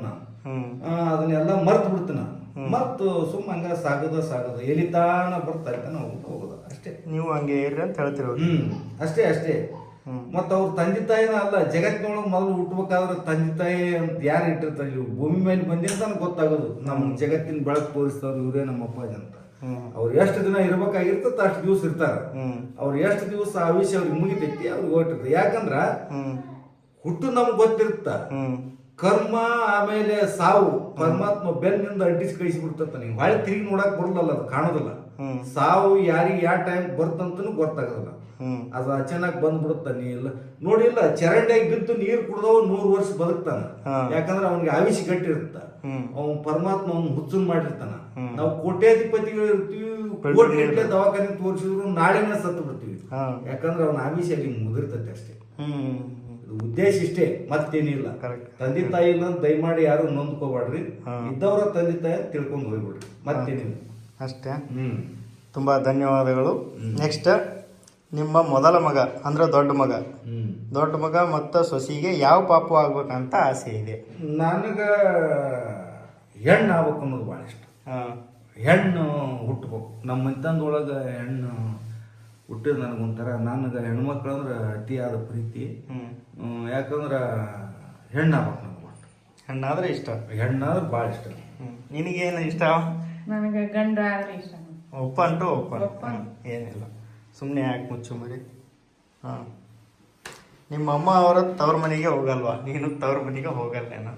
ಆ, ಅದನ್ನೆಲ್ಲ ಮರ್ತು ಬಿಡ್ತೀನಿ ಮರ್ತು ಸುಮ್ಮ ಹಂಗ ಸಾಗದ ಸಾಗದ. ಎಲಿತಾನ ತಾನ ಬರ್ತಾ ಇರ್ತಾನೆ ಹೋಗೋದು. ಅಷ್ಟೇ.
ನೀವು ಹಂಗೆ ಇರ್ರಿ ಅಂತ ಹೇಳ್ತಿರೋದು
ಹ್ಮ್. ಅಷ್ಟೇ ಅಷ್ಟೇ. ಮತ್ತ ಅವ್ರ ತಂದೆ ತಾಯಿನ ಅಲ್ಲ ಜಗತ್ತಿನೊಳಗೆ ಮೊದಲು ಹುಟ್ಬೇಕಾದ್ರೆ ತಂದೆ ತಾಯಿ ಅಂತ ಯಾರು ಇಟ್ಟಿರ್ತಾರೆ? ಇವ್ರು ಭೂಮಿ ಮೇಲೆ ಬಂದಿರ್ತಾನೆ ಗೊತ್ತಾಗೋದು. ನಮ್ಮ ಜಗತ್ತಿನ ಬೆಳಕು ಪೋಲಿಸ್ತವ್ರು ಇವರೇ ನಮ್ಮ ಅಪ್ಪಾಜಿ ಅಂತ. ಅವ್ರು ಎಷ್ಟು ದಿನ ಇರ್ಬೇಕಾಗಿರ್ತದ ಅಷ್ಟು ದಿವಸ ಇರ್ತಾರೆ. ಅವ್ರು ಎಷ್ಟು ದಿವಸ ವಿಷಯ ಅವ್ರಿಗೆ ಮುಗಿತೈತಿ ಅವ್ರಿಗೆ ಹೊಟ್ಟಿರ್ತಾರೆ ಯಾಕಂದ್ರ ಹುಟ್ಟು ನಮ್ಗೆ ಗೊತ್ತಿರುತ್ತ. ಕರ್ಮ ಆಮೇಲೆ ಸಾವು ಪರಮಾತ್ಮ ಬೆನ್ನಿಂದ ಅಡ್ಡಿಸಿ ಕಳಿಸಿ ಬಿಡ್ತಂತ ನೀವು. ಹೊಳೆ ತಿರುಗಿ ನೋಡಕ್ ಬರಲ್ಲ ಅದು ಕಾಣೋದಿಲ್ಲ. ಸಾವು ಯಾರಿಗೆ ಯಾವ ಟೈಮ್ ಬರ್ತಂತನೂ ಗೊತ್ತಾಗೋದಿಲ್ಲ. ಅದು ಅಚಾನಕ್ ಬಂದ್ಬಿಡುತ್ತ ನೀ ಇಲ್ಲ ನೋಡಿಲ್ಲ ಚರಂಡಿಯಾಗಿ ಬಿದ್ದು ನೀರು ಕುಡ್ದವ್ ನೂರು ವರ್ಷ ಬದುಕ್ತಾನ. ಯಾಕಂದ್ರೆ ಅವನಿಗೆ ಆವಿಷಿ
ಕಟ್ಟಿರುತ್ತ
ಅವನು ಪರಮಾತ್ಮ ಅವ್ನ ಹುಚ್ಚನ್ ಮಾಡಿರ್ತಾನ. ನಾವು ಕೋಟ್ಯಾಧಿಪತಿಗಳು ಇರ್ತೀವಿ ಕೋಟಿ ಗಟ್ಟಲೆ ದವಾಖಾನೆ ತೋರಿಸಿದ್ರು ನಾಳೆನೇ ಸತ್ತು ಬಿಡ್ತೀವಿ. ಯಾಕಂದ್ರೆ ಅವನ ಆಮಿಷ ಅಲ್ಲಿ ಮುಗಿರ್ತೈತೆ ಅಷ್ಟೇ. ಉದ್ದೇಶ ಇಷ್ಟೇ ಮತ್ತೇನಿಲ್ಲ. ತಂದೆ ತಾಯಿ ಇಲ್ಲ ದಯಮಾಡಿ ಯಾರು ನೊಂದ್ಕೋಬೇಡ್ರಿ. ಇದ್ದವರ ತಂದೆ ತಾಯಿ ತಿಳ್ಕೊಂಡು ಹೋಗ್ಬಿಡ್ರಿ. ಮತ್ತೇನಿಲ್ಲ.
ಅಷ್ಟೇ.
ಹ್ಮ್.
ತುಂಬ ಧನ್ಯವಾದಗಳು. ನೆಕ್ಸ್ಟ್ ನಿಮ್ಮ ಮೊದಲ ಮಗ ಅಂದ್ರೆ ದೊಡ್ಡ ಮಗ. ದೊಡ್ಡ ಮಗ ಮತ್ತು ಸೊಸಿಗೆ ಯಾವ ಪಾಪು ಆಗ್ಬೇಕಂತ ಆಸೆ ಇದೆ?
ನನಗೆ ಹೆಣ್ಣು ಆಗ್ಬೇಕು ಅನ್ನೋದು ಭಾಳ ಇಷ್ಟ. ಹೆಣ್ಣು ಹುಟ್ಟಬೇಕು ನಮ್ಮ ಮನೆತನದೊಳಗೆ ಹೆಣ್ಣು ಹುಟ್ಟಿದ ನನಗೊಂಥರ ನನಗೆ ಹೆಣ್ಮಕ್ಳು ಅಂದ್ರೆ ಅತಿಯಾದ ಪ್ರೀತಿ. ಯಾಕಂದ್ರೆ ಹೆಣ್ಣು ಆಗ್ಬೇಕು ನನಗೆ ಒಟ್ಟು.
ಹೆಣ್ಣಾದ್ರೆ ಇಷ್ಟ.
ಹೆಣ್ಣಾದ್ರೆ ಭಾಳ ಇಷ್ಟ.
ನಿನಗೇನು ಇಷ್ಟ?
ನನಗೆ ಗಂಡ ಆದ್ರೆ ಇಷ್ಟ
ಒಪ್ಪ ಅಂಟು ಒಪ್ಪ. ಏನಿಲ್ಲ. ಸುಮ್ಮನೆ ಯಾಕೆ ಮುಚ್ಚು ಮರಿ? ಹಾಂ. ನಿಮ್ಮ ಅಮ್ಮ ಅವರ ತವ್ರ ಮನೆಗೆ ಹೋಗಲ್ವಾ? ನೀನು ತವ್ರ ಮನೆಗೆ ಹೋಗಲ್ಲೇನ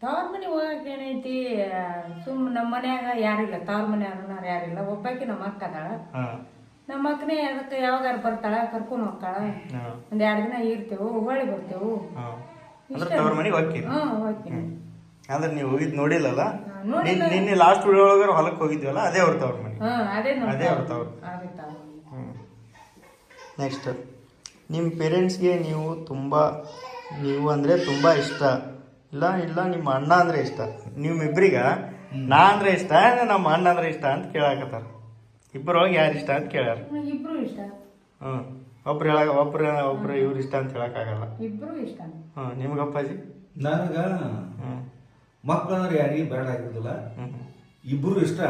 ತವ್ರ ಮನೆ ಹೋಗಕ್ಕೆ ಏನೈತಿ ಸುಮ್ ನಮ್ಮ ಮನ್ಯಾಗ ಯಾರಿಲ್ಲ. ತವ್ರ ಮನೆ ಅನ್ನೋರು ಯಾರಿಲ್ಲ. ಒಬ್ಬಾಕಿ ನಮ್ಮ ಅಕ್ಕ ಅದಾಳ
ಹಾಂ.
ನಮ್ಮ ಅಕ್ಕನೇ ಅದಕ್ಕೆ ಯಾವಾಗಾರ ಬರ್ತಾಳ ಕರ್ಕೊಂಡು ಹೋಗ್ತಾಳ. ಒಂದ್ ಎರಡು ದಿನ ಇರ್ತೇವು ಹುಬ್ಬಳ್ಳಿ ಬರ್ತೇವು.
ಅಂದ್ರೆ ತವ್ರ ಮನೆಗೆ ಹೋಗ್ತೀರಿ?
ಹ್ಮ್ ಹೋಗ್ತೀನಿ.
ಅಂದ್ರೆ ನೀವು ಹೋಗಿದ್ ನೋಡಿಲ್ಲಲ್ಲ? ನಿನ್ನೆ ಲಾಸ್ಟ್ ವಿಡಿಯೋ ಒಳಗಾರ ಹೊಲಕ್ಕೆ ಹೋಗಿದ್ವಲ್ಲ ಅದೇ ಅವ್ರ ತವ್ರ ಮನೆ.
ಹ್ಮ್ ಅದೇ
ಅದೇ ಅವ್ರ ತವ್ರ. ನೆಕ್ಸ್ಟ್ ನಿಮ್ಮ ಪೇರೆಂಟ್ಸ್ಗೆ ನೀವು ತುಂಬ ನೀವು ಅಂದರೆ ತುಂಬ ಇಷ್ಟ. ಇಲ್ಲ ಇಲ್ಲ ನಿಮ್ಮ ಅಣ್ಣ ಅಂದರೆ ಇಷ್ಟ. ನಿಮ್ಮಿಬ್ರಿಗ ನಾ ಅಂದರೆ ಇಷ್ಟ ನಮ್ಮ ಅಣ್ಣ ಅಂದರೆ ಇಷ್ಟ ಅಂತ ಕೇಳಾಕತ್ತಾರ. ಇಬ್ಬರೊಳಗೆ ಯಾರು ಇಷ್ಟ ಅಂತ ಕೇಳ್ಯಾರ.
ಇಬ್ರು ಇಷ್ಟ.
ಹ್ಞೂ ಒಬ್ರು ಹೇಳ ಒಬ್ರು ಒಬ್ರು ಇವ್ರು ಇಷ್ಟ ಅಂತ ಹೇಳಕ್ಕಾಗಲ್ಲ
ಇಬ್ರು ಇಷ್ಟ.
ಹ್ಞೂ ನಿಮ್ಗಪ್ಪಾಜಿ
ನನಗ ಮಕ್ಕಳು ಅಂದ್ರೆ ಯಾರಿಗೂ ಬೇಡ ಆಗಿರೋದಿಲ್ಲ. ಇಬ್ರು ಇಷ್ಟ.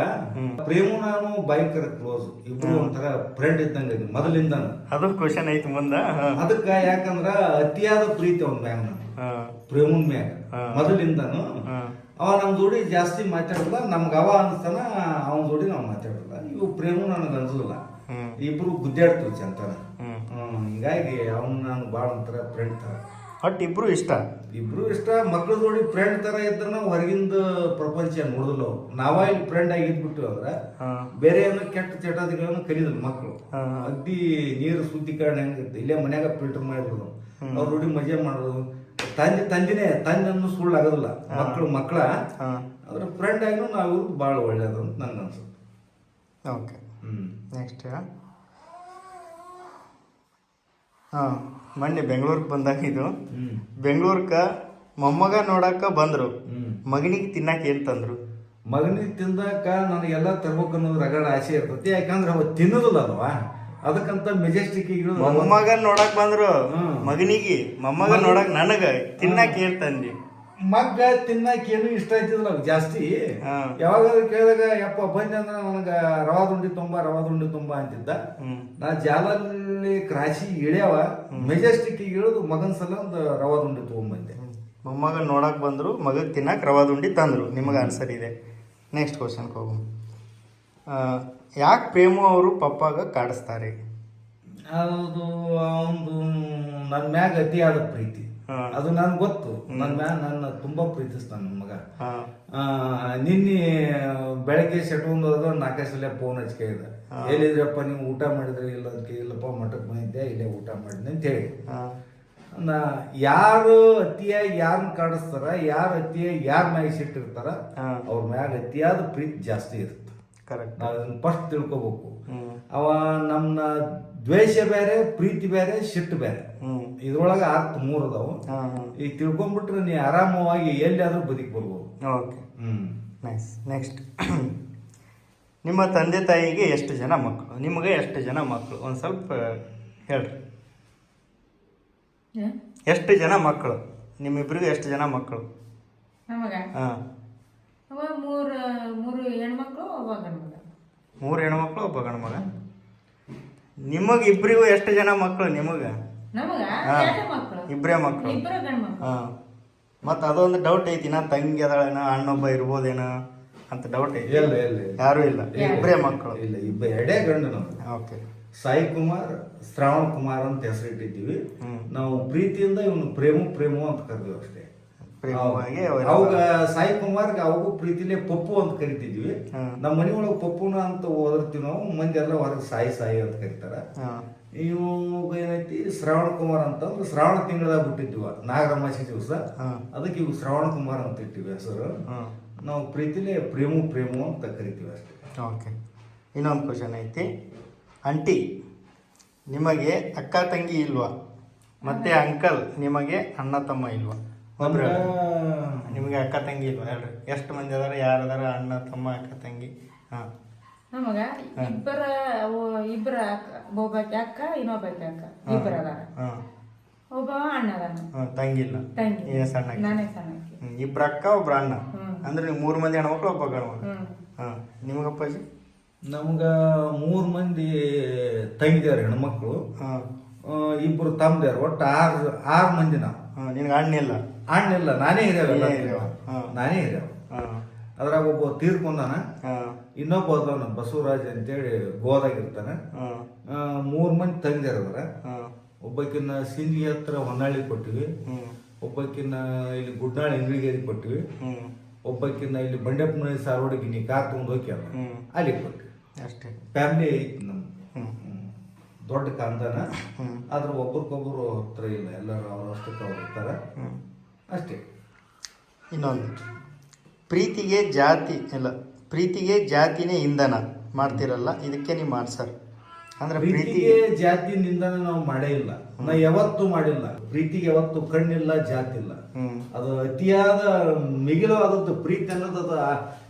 ಪ್ರೇಮು ನಾನು ಭಯಂಕರ ಕ್ಲೋಸ್. ಇಬ್ರು ಒಂಥರ ಫ್ರೆಂಡ್ ಇದ್ದಂಗೆ ಮೊದಲಿಂದ ಮೊದಲಿಂದಾನು.
ಅದು ಕ್ವಶನ್ ಐತಿ ಮುಂದೆ. ಹಾಂ
ಅದಕ್ಕ ಯಾಕಂದ್ರ ಅತಿಯಾದ ಪ್ರೀತಿ ಅವನ
ಮ್ಯಾಮ್
ಪ್ರೇಮನ್ ಮ್ಯಾಗ. ಮೊದಲಿಂದನು ಅವ ನಮ್ಮ ಜೋಡಿ ಜಾಸ್ತಿ ಮಾತಾಡಲ್ಲ ನಮ್ಗೆ ಅವ ಅನ್ಸ್ತಾನ ಅವನ ಜೋಡಿ ನಾವು ಮಾತಾಡಲ್ಲ ಇವು ಪ್ರೇಮು ನನಗೆ ಅನ್ಸಲ್ಲ ಇಬ್ರು ಗುದ್ದಾಡ್ತೀವಿ ಚಂತನ ಹೀಗಾಗಿ ಅವ್ನು ನಾನು ಭಾಳ ಒಂಥರ ಫ್ರೆಂಡ್ ತರ.
ಬಟ್ ಇಬ್ರು ಇಷ್ಟ?
ಇಬ್ರು ಇಷ್ಟ ಮಕ್ಳು ನೋಡಿ ಫ್ರೆಂಡ್ ತರ ಇದ್ರೆ ನಾವು ಹೊರಗಿಂದ ಪ್ರಪಂಚ ನೋಡಿದ್ಲು ನಾವ ಇಲ್ಲಿ ಫ್ರೆಂಡ್ ಆಗಿದ್ಬಿಟ್ಟು ಅಂದ್ರೆ ಬೇರೆ ಏನೋ ಕೆಟ್ಟ ಚಟತಿಗಳನ್ನು ಕಲಿದ್ರು ಮಕ್ಕಳು. ಅಗ್ದಿ ನೀರು ಶುದ್ಧೀಕರಣ ಹೆಂಗಿತ್ತು? ಇಲ್ಲೇ ಮನ್ಯಾಗ ಫಿಲ್ಟರ್ ಮಾಡಿದ್ರು ಅವ್ರು ನೋಡಿ ಮಜಾ ಮಾಡೋದು. ತಂದೆ ತಂದಿನೇ ತಂದೆ ಅನ್ನೋ ಸುಳ್ಳು ಆಗೋದಿಲ್ಲ ಮಕ್ಕಳು ಮಕ್ಕಳ ಅದ್ರ ಫ್ರೆಂಡ್ ಆಗಿನೂ ನಾವು ಭಾಳ ಒಳ್ಳೇದು ಅಂತ ನನ್ಗೆ ಅನ್ಸುತ್ತೆ.
ಓಕೆ
ಹ್ಞೂ
ನೆಕ್ಸ್ಟ್ ಹಾಂ? ಮೊನ್ನೆ ಬೆಂಗಳೂರಿಗೆ ಬಂದಾಗ ಇದು. ಬೆಂಗಳೂರ್ಗೆ ಮೊಮ್ಮಗ ನೋಡಕ್ಕೆ ಬಂದರು. ಮಗನಿಗೆ ತಿನ್ನಕ್ಕೆ ಏನು ತಂದರು?
ಮಗನಿಗೆ ತಿಂದಾಕ ನನಗೆಲ್ಲ ತರ್ಬೇಕು ಅನ್ನೋದು ರಗಡ ಆಸೆ ಇರ್ತೈತಿ. ಯಾಕಂದ್ರೆ ಅವ ತಿನ್ನೋದಿಲ್ಲ ಅಲ್ವಾ ಅದಕ್ಕಂತ ಮೆಜೆಸ್ಟಿಕ್
ಮೊಮ್ಮಗನ್ ನೋಡಕ್ ಬಂದ್ರು. ಮಗನಿಗೆ ಮೊಮ್ಮಗ ನೋಡಕ್ ನನಗ ತಿನ್ನಕ್ ಏನ್ ತಂದಿ?
ಮಗ್ಗ ತಿನ್ನಕ್ಕೆ ಏನು ಇಷ್ಟ ಆಯ್ತಿದ್ರು ನಮ್ಗೆ ಜಾಸ್ತಿ. ಯಾವಾಗಾದ್ರೂ ಕೇಳಿದಾಗ ಯಪ್ಪ ಬಂದೆ ಅಂದ್ರೆ ನನಗೆ ರವಾ ದುಂಡಿ ತುಂಬಾ ರವಾ ದುಂಡಿ ತುಂಬಾ ಅಂತಿದ್ದ. ನಾ ಜಾಲಲ್ಲಿ ಕ್ರಾಶಿ ಇಳ್ಯಾವ ಮೆಜೆಸ್ಟಿಕ್ ಇಳಿದು ಮಗನ ಸಲ ಒಂದು ರವಾ ದುಂಡಿ ತೊಗೊಂಬಂದೆ
ಮೊಮ್ಮಗ ನೋಡಕ್ ಬಂದ್ರು ಮಗ ತಿನ್ನಕ್ ರವಾ ದುಂಡಿ ತಂದ್ರು. ನಿಮಗೆ ಆನ್ಸರ್ ಇದೆ. ನೆಕ್ಸ್ಟ್ ಕ್ವಶನ್ಗೆ ಹೋಗು ಯಾಕೆ ಪ್ರೇಮು ಅವರು ಪಪ್ಪಾಗ ಕಾಡಿಸ್ತಾರೆ?
ಅದು ಅವನು ನನ್ನ ಮ್ಯಾಗ ಅತಿಯಾದ ಪ್ರೀತಿ. ಅದು ನನ್ಗೆ ಗೊತ್ತು. ನನ್ನ ಮ್ಯಾನ್ ನನ್ನ ತುಂಬಾ ಪ್ರೀತಿಸ್ತಾನೆ ನನ್ನ ಮಗ. ನಿನ್ನೆ ಬೆಳಗ್ಗೆ ಶೆಟ್ಕೊಂಡ್ ಹೋದಾಗ ಸಲ ಫೋನ್ ಹಚ್ಕೇಳಿದ ಎಲ್ಲಿದ್ರಪ್ಪ ನೀವು ಊಟ ಮಾಡಿದ್ರೆ? ಇಲ್ಲ ಅದಕ್ಕೆ ಇಲ್ಲಪ್ಪ ಮಠಕ್ಕೆ ಬಂದಿದ್ದೆ ಇಲ್ಲೇ ಊಟ ಮಾಡಿದ್ದೆ ಅಂತ ಹೇಳಿ. ಯಾರು ಅತಿಯಾಗಿ ಯಾರನ್ನ ಕಾಡಿಸ್ತಾರ? ಯಾರು ಅತಿಯಾಗಿ ಯಾರ ಮ್ಯಾಗ ಸಿಟ್ಟಿರ್ತಾರ. ಅವ್ರ ಮ್ಯಾಗ ಅತಿಯಾದ ಪ್ರೀತಿ ಜಾಸ್ತಿ ಇರುತ್ತೆ.
ಕರೆಕ್ಟ್
ನಾವು ಇದನ್ನ ಫಸ್ಟ್ ತಿಳ್ಕೊಬೇಕು. ಅವ ನಮ್ಮನ್ನ ದ್ವೇಷ ಬೇರೆ ಪ್ರೀತಿ ಬೇರೆ ಶಿಟ್ ಬೇರೆ. ಇದ್ರೊಳಗೆ ಆರ್ತ್ ಮೂರು ಅದಾವು.
ಈ
ಈಗ ತಿಳ್ಕೊಂಡ್ಬಿಟ್ರೆ ನೀ ಆರಾಮವಾಗಿ ಎಲ್ಲಿಯಾದ್ರೂ ಬದುಕಿ ಬರ್ಬೋದು.
ಓಕೆ.
ಹ್ಮ್.
ನೈಸ್ ನೆಕ್ಸ್ಟ್ [CLEARS THROAT] ನಿಮ್ಮ ತಂದೆ ತಾಯಿಗೆ ಎಷ್ಟು ಜನ ಮಕ್ಕಳು ನಿಮಗೆ ಎಷ್ಟು ಜನ ಮಕ್ಕಳು ಒಂದು ಸ್ವಲ್ಪ ಹೇಳ್ರಿ? ಎಷ್ಟು ಜನ ಮಕ್ಕಳು ನಿಮ್ಮಿಬ್ಬರಿಗೂ ಎಷ್ಟು ಜನ ಮಕ್ಕಳು
ನಮಗ?
ಹಾಂ.
ಮೂರು ಮೂರು ಹೆಣ್ಮಕ್ಳು ಒಬ್ಬ ಗಂಡ ಮಗ
ಮೂರು ಹೆಣ್ಮಕ್ಳು ಒಬ್ಬ ಗಂಡು ಮಗ ನಿಮಗೆ ಇಬ್ಬರಿಗೂ ಎಷ್ಟು ಜನ ಮಕ್ಕಳು ನಿಮಗೆ?
ನಮಗ?
ಹಾ.
ಎರಡು ಮಕ್ಕಳು
ಇಬ್ಬರೇ ಮಕ್ಕಳು
ಇಬ್ಬರು ಗಂಡ ಮಕ್ಕಳು
ಹಾಂ. ಮತ್ತು ಅದೊಂದು ಡೌಟ್ ಐತಿ ನಾ ತಂಗಿ ಅದಾಳೇನೋ ಅಣ್ಣೊಬ್ಬ ಇರ್ಬೋದೇನ ಅಂತ ಡೌಟ್ ಐತಿ.
ಇಲ್ಲ ಇಲ್ಲ ಇಲ್ಲ.
ಯಾರೂ ಇಲ್ಲ. ಇಬ್ಬರೇ ಮಕ್ಕಳು
ಇಲ್ಲ ಇಬ್ಬ ಎರಡೇ ಗಂಡು ನಾವು.
ಓಕೆ.
ಸಾಯಿ ಕುಮಾರ್ ಶ್ರಾವಣ್ ಕುಮಾರ್ ಅಂತ ಹೆಸರಿಟ್ಟಿದ್ದೀವಿ. ನಾವು ಪ್ರೀತಿಯಿಂದ ಇವನು ಪ್ರೇಮು ಪ್ರೇಮು ಅಂತ ಕರೆದಿವಿ ಅಷ್ಟೇ.
ಪ್ರೇಮವಾಗಿ
ಅವಾಗ ಸಾಯಿ ಕುಮಾರ್ಗೆ ಅವಾಗೂ ಪ್ರೀತಿಲೇ ಪಪ್ಪು ಅಂತ ಕರಿತಿದ್ವಿ. ನಮ್ಮ ಮನೆ ಒಳಗೆ ಪಪ್ಪುನ ಅಂತ ಓದಿರ್ತೀವಿ ನಾವು ಮಂದಿ ಎಲ್ಲ ಹೊರಗೆ ಸಾಯಿ ಸಾಯಿ ಅಂತ ಕರೀತಾರ.
ಇವಾಗ
ಇವು ಏನೈತಿ ಶ್ರಾವಣ ಕುಮಾರ್ ಅಂತಂದ್ರೆ ಶ್ರಾವಣ ತಿಂಗಳದಾಗ ಬಿಟ್ಟಿದ್ವಿ ನಾಗರಮಾಸಿ ದಿವಸ.
ಹಾಂ.
ಅದಕ್ಕೆ ಇವು ಶ್ರಾವಣ ಕುಮಾರ್ ಅಂತ ಇಟ್ಟಿವಿ ಹೆಸರು.
ಹಾಂ.
ನಾವು ಪ್ರೀತಿಲೇ ಪ್ರೇಮು ಪ್ರೇಮು ಅಂತ ಕರಿತೀವಿ ಅಷ್ಟೇ.
ಓಕೆ. ಇನ್ನೊಂದು ಕ್ವಶನ್ ಐತಿ. ಅಂಟಿ ನಿಮಗೆ ಅಕ್ಕ ತಂಗಿ ಇಲ್ವಾ? ಮತ್ತೆ ಅಂಕಲ್ ನಿಮಗೆ ಅಣ್ಣ ತಮ್ಮ ಇಲ್ವಾ? ಒಬ್ರು. ನಿಮಗೆ ಅಕ್ಕ ತಂಗಿ ಇಲ್ವಾ ಹೇಳ್ರಿ ಎಷ್ಟು ಮಂದಿ ಅದಾರ ಯಾರು ಅದಾರ? ಅಣ್ಣ ತಮ್ಮ ಅಕ್ಕ ತಂಗಿ? ಹಾಂ.
ನಮಗ ಇಬ್ಬರ ಅವು ಇಬ್ಬರ ಅಕ್ಕ ಒಬ್ಬಾಕಿ ಅಕ್ಕ ಇನ್ನೊಬ್ಬಾಕಿ ಅಕ್ಕ. ಇಬ್ಬರ ಅದಾರ.
ಹಾಂ.
ಒಬ್ಬ ಅಣ್ಣ ಅದಾನ.
ಹಾಂ ತಂಗಿಲ್ಲ
ತಂಗಿ.
ನೀನೇ ಸಣ್ಣ ಆಕಿ.
ನಾನೇ ಸಣ್ಣಕ್ಕಿ
ಹ್ಮ್, ಇಬ್ರು ಅಕ್ಕ ಒಬ್ರು ಅಣ್ಣ?
ಹ್ಮ್.
ಅಂದ್ರೆ ನೀವು ಮೂರು ಮಂದಿ ಹೆಣ್ಮಕ್ಳು ಒಬ್ಬ ಗಂಡು ಹಾಂ
ಹ್ಮ್.
ಹಾಂ. ನಮ್ಗೆ
ನಮ್ಗ ಮೂರು ಮಂದಿ ತಂಗಿದಾರೆ ಹೆಣ್ಮಕ್ಳು.
ಹಾಂ.
ಆ, ಇಬ್ರು ತಮ್ಮದಾರ ಒಟ್ಟು ಆರು ಆರು ಮಂದಿ ನಾವು.
ಹಾಂ ನಿನಗೆ ಅಣ್ಣ ಇಲ್ಲ?
ಅಣ್ಣ ಇಲ್ಲ ನಾನೇ ಇದ್ದೇವೆ
ನೀನೇ ಹಾಂ.
ಅದ್ರಾಗ ಒಬ್ಬ ತೀರ್ಕೊಂಡಾನ ಇನ್ನೊಬ್ಬ ಅದಾನ ಬಸವರಾಜ್ ಅಂತೇಳಿ ಗೋದಾಗಿರ್ತಾನೆ ಮೂರು ಮಂದಿ ತಂಗಿರದ್ರ
ಒಬ್ಬಕಿನ
ಒಬ್ಬಕಿನ್ನ ಸಿಂದಗಿ ಹತ್ರ ಹೊನ್ನಾಳಿ ಕೊಟ್ಟಿವಿ.
ಹ್ಞೂ
ಒಬ್ಬಕಿನ್ನ ಇಲ್ಲಿ ಗುಡ್ನಾಳ್ ಇಂಗ್ಳಿಗೇರಿ ಕೊಟ್ಟಿವಿ.
ಹ್ಞೂ
ಒಬ್ಬಕಿನ್ನ ಇಲ್ಲಿ ಬಂಡೆಪ್ಪನ ಸಾರ್ವಡಿಗೆ ನೀ ಕಾರ್ ತಗೊಂಡು ಹೋಗ್ಯಾರ. ಅಲ್ಲಿ ಕೊಟ್ಟಿವಿ.
ಅಷ್ಟೇ.
ಫ್ಯಾಮಿಲಿ ಐತಿ ನಮ್
ಹ್ಞೂ
ಹ್ಮ್. ದೊಡ್ಡ ಕಾಂದನ. ಆದ್ರೆ ಒಬ್ರಿಗೊಬ್ರು ಹತ್ರ ಇಲ್ಲ ಎಲ್ಲರೂ ಅವ್ರ ಅಷ್ಟಕ್ಕೆ ಅವ್ರು ಇರ್ತಾರೆ. ಅಷ್ಟೇ.
ಇನ್ನೊಂದು. ಪ್ರೀತಿಗೆ ಜಾತಿ ಇಲ್ಲ ಪ್ರೀತಿಗೆ ಜಾತಿನೇ ಇಂಧನ. ಮಾಡ್ತಿರಲ್ಲ ಇದಕ್ಕೆ ನಿಮ್ಮ ಆನ್ಸರ್ ಅಂದ್ರೆ ಪ್ರೀತಿಗೆ
ಜಾತಿ ನಿಂದನೆ ನಾವು ಮಾಡೇ ಇಲ್ಲ. ನಾ ಯಾವತ್ತೂ ಮಾಡಿಲ್ಲ. ಪ್ರೀತಿಗೆ ಯಾವತ್ತು ಕಣ್ಣಿಲ್ಲ ಜಾತಿ ಇಲ್ಲ. ಅದು ಅತಿಯಾದ ಮಿಗಿಲು ಆದದ್ದು ಪ್ರೀತಿ ಅನ್ನೋದು ಅದು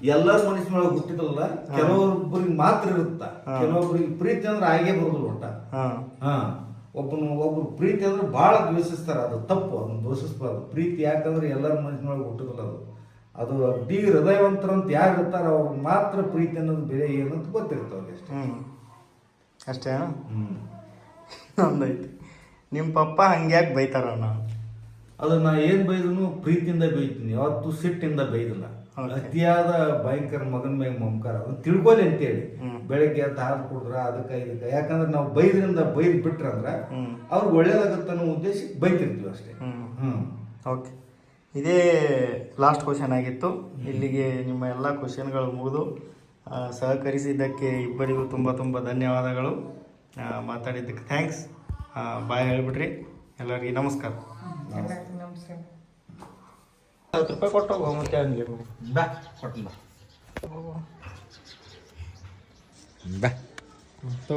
ಎಲ್ಲರ ಮನಸ್ಸಿನೊಳಗೆ ಹುಟ್ಟಿದಲ್ಲ ಕೆಲವೊಬ್ಬರಿಗೆ ಮಾತ್ರ ಇರುತ್ತ? ಕೆಲವೊಬ್ಬರಿಗೆ ಪ್ರೀತಿ ಅಂದ್ರೆ ಹಾಗೆ ಬರೋದಿಲ್ಲ ಒಟ್ಟ.
ಹಾಂ.
ಒಬ್ಬನು ಒಬ್ರು ಪ್ರೀತಿ ಅಂದ್ರೆ ಬಹಳ ದ್ವೇಷಿಸ್ತಾರ. ಅದು ತಪ್ಪು ಅದನ್ನ ದ್ವೇಷಿಸ್ಬಾರ್ದು. ಪ್ರೀತಿ ಯಾಕಂದ್ರೆ ಎಲ್ಲರ ಮನಸ್ಸಿನೊಳಗೆ ಹುಟ್ಟುದಿಲ್ಲ ಅದು. ಅದು ಅಡ್ಡಿ ಹೃದಯವಂತರಂತ ಯಾರು ಇರ್ತಾರ ಅವ್ರು ಮಾತ್ರ ಪ್ರೀತಿ ಅನ್ನೋದು ಬೇರೆ ಏನಂತ ಗೊತ್ತಿರ್ತಾವ್ರಿ ಅಷ್ಟೇ.
ಅಷ್ಟೇ
ಹ್ಮ್. [LAUGHS]
ನಿಮ್ಮ ಪಪ್ಪ ಹಂಗ್ಯಾಕೆ ಬೈತಾರ ನಾವು
ಅದು ನಾ ಏನ್ ಬೈದ್ರು ಪ್ರೀತಿಯಿಂದ ಬೈತೀನಿ. ಯಾವತ್ತು ಸಿಟ್ಟಿಂದ ಬೈದಿಲ್ಲ. ಅತಿಯಾದ ಭಯಂಕರ ಮಗನ ಮೇಲೆ ಮಮಕಾರ. ಅದನ್ನ ತಿಳ್ಕೊಲಿ ಅಂತೇಳಿ. ಬೆಳಗ್ಗೆ ಎದ್ದು ಹಾಲು ಕುಡಿದ್ರ ಅದಕ್ಕೆ ಇದಕ್ಕೆ. ಯಾಕಂದ್ರೆ ನಾವು ಬೈದ್ರಿಂದ ಬೈದ್ ಬಿಟ್ರಂದ್ರೆ ಅವ್ರಿಗೆ ಒಳ್ಳೇದಾಗತ್ತ ಅನ್ನೋ ಉದ್ದೇಶಕ್ಕೆ ಬೈತಿರ್ತೀವಿ ಅಷ್ಟೇ.
ಹ್ಞೂ
ಹ್ಮ್.
ಓಕೆ ಇದೇ ಲಾಸ್ಟ್ ಕ್ವಶನ್ ಆಗಿತ್ತು. ಇಲ್ಲಿಗೆ ನಿಮ್ಮ ಎಲ್ಲ ಕ್ವಶನ್ಗಳು ಮುಗಿದು. ಸಹಕರಿಸಿದ್ದಕ್ಕೆ ಇಬ್ಬರಿಗೂ ತುಂಬ ತುಂಬ ಧನ್ಯವಾದಗಳು. ಮಾತಾಡಿದ್ದಕ್ಕೆ ಥ್ಯಾಂಕ್ಸ್ ಬಾಯ್ ಹೇಳಿಬಿಟ್ರಿ. ಎಲ್ಲರಿಗೆ ನಮಸ್ಕಾರ.
ಎಲ್ಲರಿಗೂ ನಮಸ್ಕಾರ.
ಹತ್ತು ರೂಪಾಯಿ ಕೊಟ್ಟು ಹೋಗೋ ಮತ್ತೆ
ಬಾ ಕೊಟ್ಟು ಬಾ. ಬಾ.
ತೋ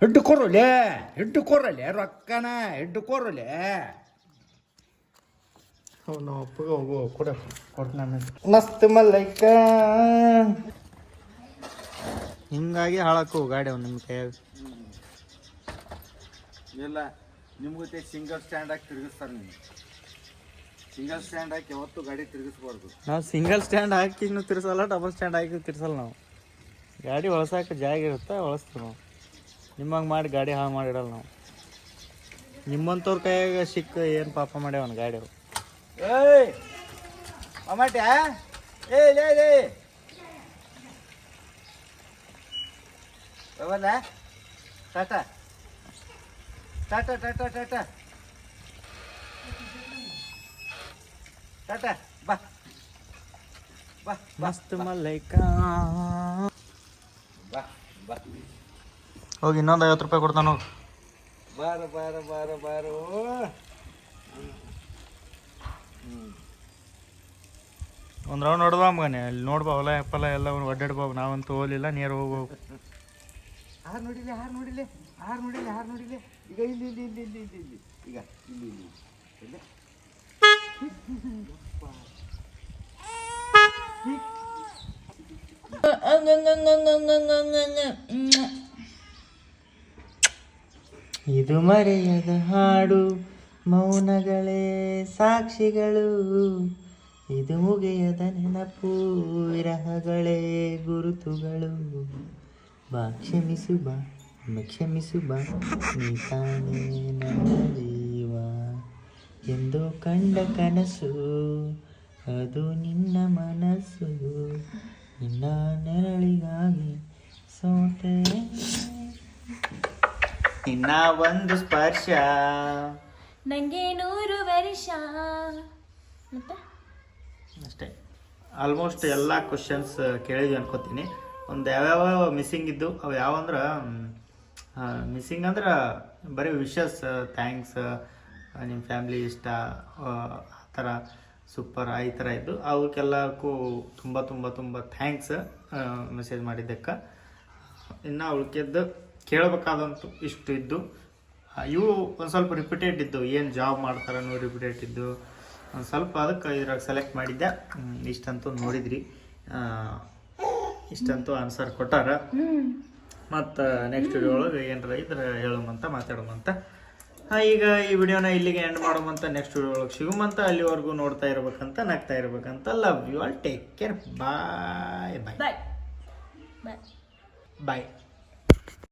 ಹಿಡ್ಡು ಕೊರಲೆ ಹಿಡ್ಡು ಕೊರಲೆ ರೊಕ್ಕನ ಹಿಡ್ಡು ಕೊರಲೆ
ನಮ್ಮ ಅಪ್ಪಗೆ ಹೋಗು ಕೊಡ. ಕೊಡ್ತೀನಿ ಆಮೇಲೆ. ಮಸ್ತ್ ಮಲ್ಲೈಕ ಹಿಂಗಾಗಿ ಹಾಳಕ್ಕು ಗಾಡಿ ಅವ್ನು ನಿಮ್ಮ ಕೈಯಾಗ.
ಇಲ್ಲ ನಿಮ್ಗೆ ಸಿಂಗಲ್ ಸ್ಟ್ಯಾಂಡ್ ಹಾಕಿ ತಿರುಗಿಸ್ತಾರೆ ನೀವು ಸಿಂಗಲ್ ಸ್ಟ್ಯಾಂಡ್ ಹಾಕಿ ಯಾವತ್ತೂ ಗಾಡಿ ತಿರುಗಿಸ್ಬಾರ್ದು.
ನಾವು ಸಿಂಗಲ್ ಸ್ಟ್ಯಾಂಡ್ ಹಾಕಿನೂ ತಿರ್ಸಲ್ಲ ಡಬಲ್ ಸ್ಟ್ಯಾಂಡ್ ಹಾಕಿ ತಿರ್ಸಲ್ಲ ನಾವು. ಗಾಡಿ ಒಳಸಾಕ ಜಾಗ ಇರುತ್ತೆ ಒಳಸ್ತೀವಿ ನಾವು. ನಿಮ್ಮಂಗೆ ಮಾಡಿ ಗಾಡಿ ಹಾಳು ಮಾಡಿಡಲ್ಲ ನಾವು. ನಿಮ್ಮಂಥವ್ರ ಕೈಯಾಗ ಸಿಕ್ಕ ಏನು ಪಾಪ ಮಾಡ್ಯಾವನ್ ಗಾಡಿ ಅವು
ಏಯ್ ಅಮ್ಮಟ್ಯ ಏ ಲೇ ಲೇ. ಯಾವಲ್ಲ? ಟಾಟಾ. ಟಾಟಾ ಟಾಟಾ ಟಾಟಾ. ಟಾಟಾ ಬಾ. ಬಾ
ಮಸ್ತ್ ಮಲ್ಲೈಕಾ
ಬಾ ಬಾ.
ಹೋಗಿ ಇನ್ನೊಂದು ಐವತ್ತು ರೂಪಾಯಿ ಕೊಡ್ತಾನೆ ಹೋಗಿ.
ಬಾರ ಬಾರ ಬಾರ ಬಾರೋ.
ಒಂದು ರೌಂಡ್ ಹೊಡೆದ ಮಗನೆ? ಅಲ್ಲಿ ನೋಡ್ಬಾ ಹೊಲ ಎಪ್ಪಲ ಎಲ್ಲ ಒಡ್ಡಾಡ್ಬಾ ನಾವಂತೂ ಹೋಗ್ಲಿಲ್ಲ ನೇರ ಹೋಗ್ಬೇಕು ಹೋಗು.
ಆರು ನೋಡಿಲೆ ಆರು ನೋಡಿಲಿ ಆರು ನೋಡಿಲೆ ಆರು ನೋಡಿಲೆ? ಈಗ ಇಲ್ಲಿ ಇಲ್ಲಿ ಇಲ್ಲಿ ಇಲ್ಲಿ ಇಲ್ಲಿ ಇಲ್ಲಿ. ಈಗ ಇಲ್ಲಿ ಇಲ್ಲಿ. ಇಲ್ಲಿ
ಇದು ಮರೆಯದ ಹಾಡು ಮೌನಗಳೇ ಸಾಕ್ಷಿಗಳು. ಇದು ಮುಗಿಯದ ನೆನಪು, ವಿರಹಗಳೇ ಗುರುತುಗಳು. ಬಾ ಕ್ಷಮಿಸು ಬಾ ಕ್ಷಮಿಸು ಬಾ ನೀ ತಾನೇ ನನ್ನ ಜೀವ. ಎಂದು ಕಂಡ ಕನಸು, ಅದು ನಿನ್ನ ಮನಸ್ಸು. ನಿನ್ನ ನೆರಳಿಗಾಗಿ ಸೋತೆ. ನಿನ್ನ ಒಂದು ಸ್ಪರ್ಶ.
ನಂಗೆ ನೂರು ವರ್ಷ. ಮತ್ತೆ?
ಅಷ್ಟೇ. ಆಲ್ಮೋಸ್ಟ್ ಎಲ್ಲ ಕ್ವಶನ್ಸ್ ಕೇಳಿದ್ವಿ ಅನ್ಕೋತೀನಿ. ಒಂದು ಯಾವ್ಯಾವ ಮಿಸ್ಸಿಂಗ್ ಇದ್ದು ಅವು ಯಾವಂದ್ರೆ ಮಿಸ್ಸಿಂಗ್ ಅಂದ್ರೆ ಬರೀ ವಿಶಸ್ ಥ್ಯಾಂಕ್ಸ್ ನಿಮ್ಮ ಫ್ಯಾಮ್ಲಿ ಇಷ್ಟ ಆ ಥರ ಸೂಪರ್ ಈ ಥರ ಇದ್ದು. ಅವಕ್ಕೆಲ್ಲಕ್ಕೂ ತುಂಬ ತುಂಬ ತುಂಬ ಥ್ಯಾಂಕ್ಸ್ ಮೆಸೇಜ್ ಮಾಡಿದ್ದಕ್ಕೆ. ಇನ್ನು ಉಳ್ಕಿದ್ದು ಕೇಳಬೇಕಾದಂತು ಇಷ್ಟು ಇದ್ದು. ಆ, ಇವು ಒಂದು ಸ್ವಲ್ಪ ರಿಪಿಟೇಟ್ ಇದ್ದು. ಏನು ಜಾಬ್ ಮಾಡ್ತಾರೆ ಅನ್ನೋ ರಿಪಿಟೇಟ್ ಇದ್ದು. ಒಂದು ಸ್ವಲ್ಪ ಅದಕ್ಕೆ ಇದ್ರಾಗ ಸೆಲೆಕ್ಟ್ ಮಾಡಿದ್ದೆ. ಇಷ್ಟಂತೂ ನೋಡಿದ್ರಿ. ಇಷ್ಟಂತೂ ಆನ್ಸರ್ ಕೊಟ್ಟಾರ. ಮತ್ತು ನೆಕ್ಸ್ಟ್ ವಿಡಿಯೋ ಒಳಗೆ ಏನಾರ ಇದ್ರೆ ಹೇಳೋಮಂತ ಮಾತಾಡೋಮಂತ ಹಾಂ ಈಗ ಈ ವಿಡಿಯೋನ ಇಲ್ಲಿಗೆ ಎಂಡ್ ಮಾಡೋಮಂತ ನೆಕ್ಸ್ಟ್ ವಿಡಿಯೋ ಒಳಗೆ ಸಿಗುಮಂತ ಅಲ್ಲಿವರೆಗೂ ನೋಡ್ತಾ ಇರ್ಬೇಕಂತ ನಗ್ತಾ ಇರ್ಬೇಕಂತ love you all take care bye
bye bye
bye